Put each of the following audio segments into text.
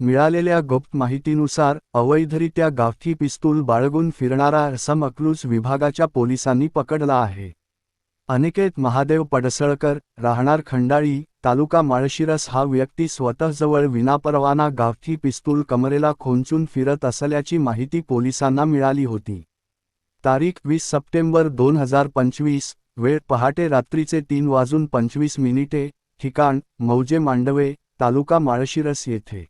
मिळालेल्या गुप्त माहितीनुसार अवैधरित्या गावठी पिस्तूल बाळगून फिरणारा रसम अक्रूज विभागाच्या पोलिसांनी पकडला आहे. अनिकेत महादेव पडसळकर राहणार खंडाळी तालुका माळशिरस हा व्यक्ती स्वतःजवळ विनापरवाना गावठी पिस्तूल कमरेला खोंचून फिरत असल्याची माहिती पोलिसांना मिळाली होती. तारीख वीस सप्टेंबर दोन हजार पंचवीस वेळ पहाटे रात्रीचे तीन वाजून पंचवीस मिनिटे ठिकाण मौजे मांडवे तालुका माळशिरस येथे.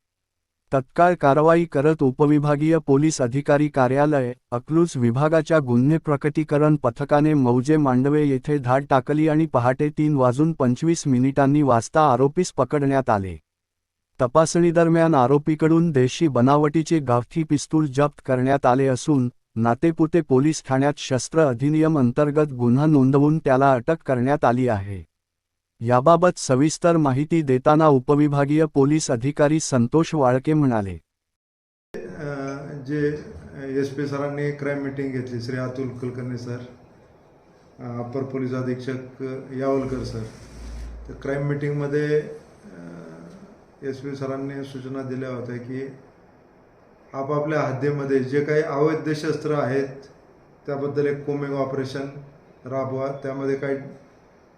तत्काळ कारवाई करत उपविभागीय पोलीस अधिकारी कार्यालय अकलूज विभागाच्या गुन्हे प्रकटीकरण पथकाने मौजे मांडवे येथे धाड टाकली आणि पहाटे तीन वाजून पंचवीस मिनिटांनी वाजता आरोपीस पकडण्यात आले. तपासणीदरम्यान आरोपीकडून देशी बनावटीचे गावठी पिस्तूल जप्त करण्यात आले असून नातेपुते पोलीस ठाण्यात शस्त्र अधिनियम अंतर्गत गुन्हा नोंदवून त्याला अटक करण्यात आली आहे. याबाबत सविस्तर माहिती देताना उपविभागीय पोलीस अधिकारी संतोष वाळके म्हणाले. जे एस पी सरांनी क्राईम मिटिंग घेतली श्री अतुल कुलकर्णी सर अ, अप्पर पोलीस अधीक्षक यावलकर सर तर क्राईम मिटिंगमध्ये एस पी सरांनी सूचना दिल्या होत्या की आपापल्या हद्दीमध्ये जे काही अवैध शस्त्र आहेत त्याबद्दल एक कोमिंग ऑपरेशन राबवा त्यामध्ये काही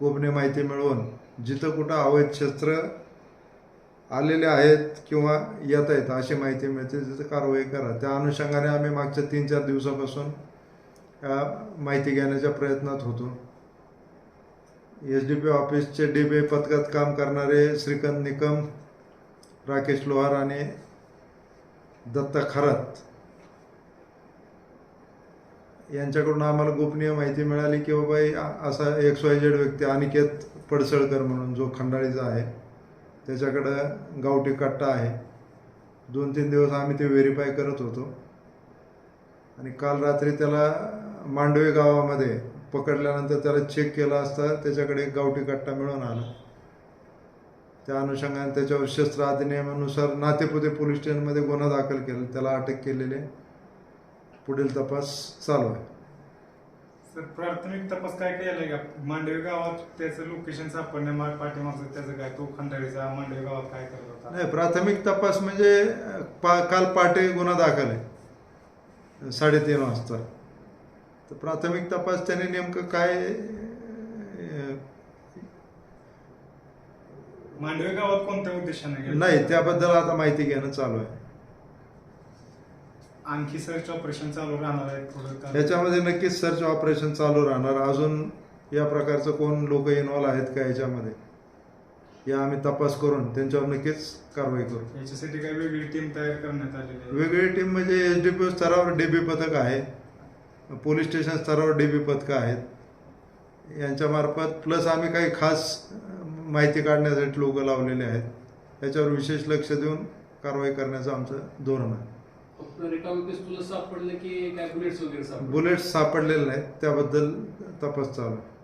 गोपनीय माहिती मिळवून जिथं कुठं अवैध शस्त्र आलेले आहेत किंवा येत आहेत अशी माहिती मिळते तिथं कारवाई करा. त्या अनुषंगाने आम्ही मागच्या तीन चार दिवसापासून माहिती घेण्याच्या प्रयत्नात होतो. एस डी पी ऑफिसचे डी बी पथकात काम करणारे श्रीकांत निकम राकेश लोहार आणि दत्ता खरत यांच्याकडून आम्हाला गोपनीय माहिती मिळाली की बाबा असा एक्स वाय झेड व्यक्ती अनिकेत पडसळकर म्हणून जो खंडाळीचा आहे त्याच्याकडं गावठी कट्टा आहे. दोन तीन दिवस आम्ही ते व्हेरीफाय करत होतो. आणि काल रात्री त्याला मांडवे गावामध्ये पकडल्यानंतर त्याला चेक केला असता त्याच्याकडे एक गावठी कट्टा मिळून आला. त्या अनुषंगाने त्याच्यावर शस्त्र अधिनियमानुसार नातेपुते पोलीस स्टेशनमध्ये गुन्हा दाखल केला. त्याला अटक केलेली आहे. पुढील तपास चालू आहे. सर प्राथमिक तपास काय केलाय का मांडवे गावात त्याचं लोकेशन सापडण्या मा- पाठीमागचं त्याचं काय तो खंडाळीचा मांडवे गावात काय करत होता? नाही प्राथमिक तपास म्हणजे पा काल पहाटे गुन्हा दाखल आहे. साडेतीन वाजता. तर प्राथमिक तपास त्याने नेमकं काय मांडवे गावात कोणत्या उद्देशाने नाही त्याबद्दल आता माहिती घेणं चालू आहे. आणखी सर्च ऑपरेशन चालू राहणार आहे थोडं याच्यामध्ये नक्कीच सर्च ऑपरेशन चालू राहणार. अजून या प्रकारचं कोण लोक इन्व्हॉल्व आहेत का याच्यामध्ये? या आम्ही तपास करून त्यांच्यावर नक्कीच कारवाई करू. याच्यासाठी काय वेगळी टीम तयार करण्यात आलेली आहे? वेगळी टीम म्हणजे एच डी पी स्तरावर डी बी पथक आहे. पोलीस स्टेशन स्तरावर डी बी पथकं आहेत. यांच्यामार्फत प्लस आम्ही काही खास माहिती काढण्यासाठी लोक लावलेले आहेत. याच्यावर विशेष लक्ष देऊन कारवाई करण्याचं आमचं धोरण आहे. फक्त रिकामी पिस्तूल सापडले की काय बुलेट्स वगैरे सापडले? बुलेट सापडलेले नाहीत. त्याबद्दल तपास चालू आहे.